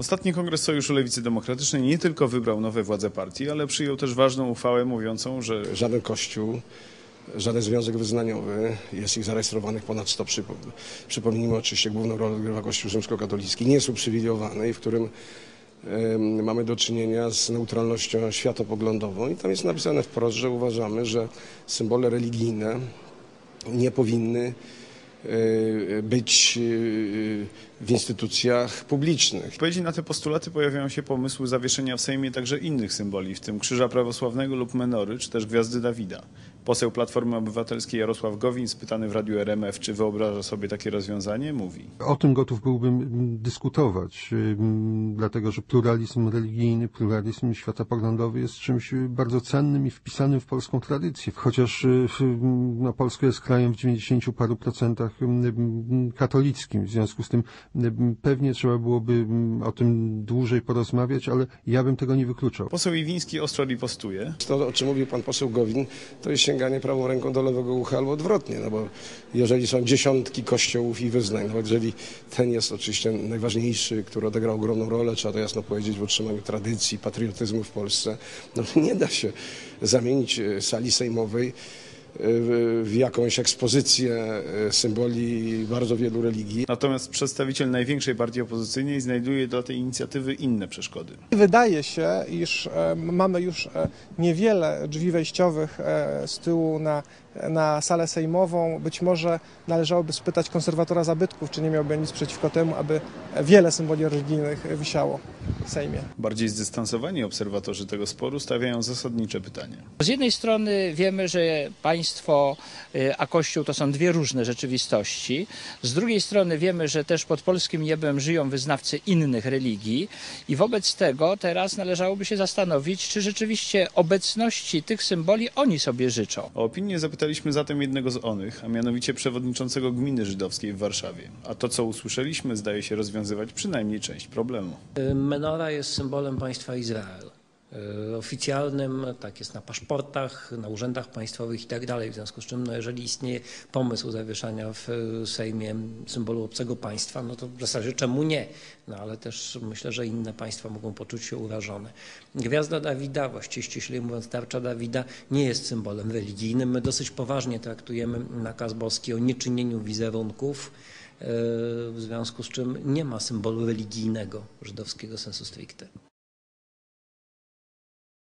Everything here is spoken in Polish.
Ostatni kongres Sojuszu Lewicy Demokratycznej nie tylko wybrał nowe władze partii, ale przyjął też ważną uchwałę mówiącą, że Żaden kościół, żaden związek wyznaniowy, jest ich zarejestrowanych ponad 100, przypo- przypomnijmy oczywiście główną rolę odgrywa Kościół rzymskokatolicki, nie jest uprzywilejowany i w którym mamy do czynienia z neutralnością światopoglądową i tam jest napisane wprost, że uważamy, że symbole religijne nie powinny e, być e, w instytucjach publicznych. w odpowiedzi na te postulaty pojawiają się pomysły zawieszenia w Sejmie także innych symboli, w tym krzyża prawosławnego lub menory, czy też gwiazdy Dawida. Poseł Platformy Obywatelskiej Jarosław Gowin, spytany w Radiu RMF, czy wyobraża sobie takie rozwiązanie, mówi. O tym gotów byłbym mm, dyskutować, ym, dlatego że pluralizm religijny, pluralizm światopoglądowy jest czymś y, bardzo cennym i wpisanym w polską tradycję. Chociaż y, w- no, Polska jest krajem w 90 paru procentach katolickim, w związku z tym ym, pewnie trzeba byłoby o tym dłużej porozmawiać, ale ja bym tego nie wykluczał. Poseł Iwiński ostro ripostuje. To, o czym mówił pan poseł Gowin, to jest sięganie prawą ręką do lewego ucha albo odwrotnie, no bo jeżeli są dziesiątki kościołów i wyznań, nawet jeżeli ten jest oczywiście najważniejszy, który odegrał ogromną rolę, trzeba to jasno powiedzieć, w utrzymaniu tradycji, patriotyzmu w Polsce, no nie da się zamienić e, sali sejmowej w jakąś ekspozycję e, symboli bardzo wielu religii. Natomiast przedstawiciel największej partii opozycyjnej znajduje dla tej inicjatywy inne przeszkody. Wydaje się, iż e, mamy już e, niewiele drzwi wejściowych z tyłu na, na salę sejmową. Być może należałoby spytać konserwatora zabytków, czy nie miałby nic przeciwko temu, aby wiele symboli religijnych wisiało Sejmie. Bardziej zdystansowani obserwatorzy tego sporu stawiają zasadnicze pytanie. Z jednej strony wiemy, że państwo y, a Kościół to są dwie różne rzeczywistości. Z drugiej strony wiemy, że też pod polskim niebem żyją wyznawcy innych religii i wobec tego teraz należałoby się zastanowić, czy rzeczywiście obecności tych symboli oni sobie życzą. O opinię zapytaliśmy zatem jednego z onych, a mianowicie przewodniczącego gminy żydowskiej w Warszawie. A to, co usłyszeliśmy, zdaje się rozwiązywać przynajmniej część problemu. Menora jest symbolem państwa Izrael. Y, Oficjalnym, tak jest na paszportach, na urzędach państwowych i tak dalej. W związku z czym, no jeżeli istnieje pomysł zawieszania w y, Sejmie symbolu obcego państwa, no to w zasadzie czemu nie? No ale też myślę, że inne państwa mogą poczuć się urażone. Gwiazda Dawida, właściwie ściślej mówiąc tarcza Dawida, nie jest symbolem religijnym. My dosyć poważnie traktujemy nakaz boski o nieczynieniu wizerunków w związku z czym nie ma symbolu religijnego żydowskiego sensu stricte.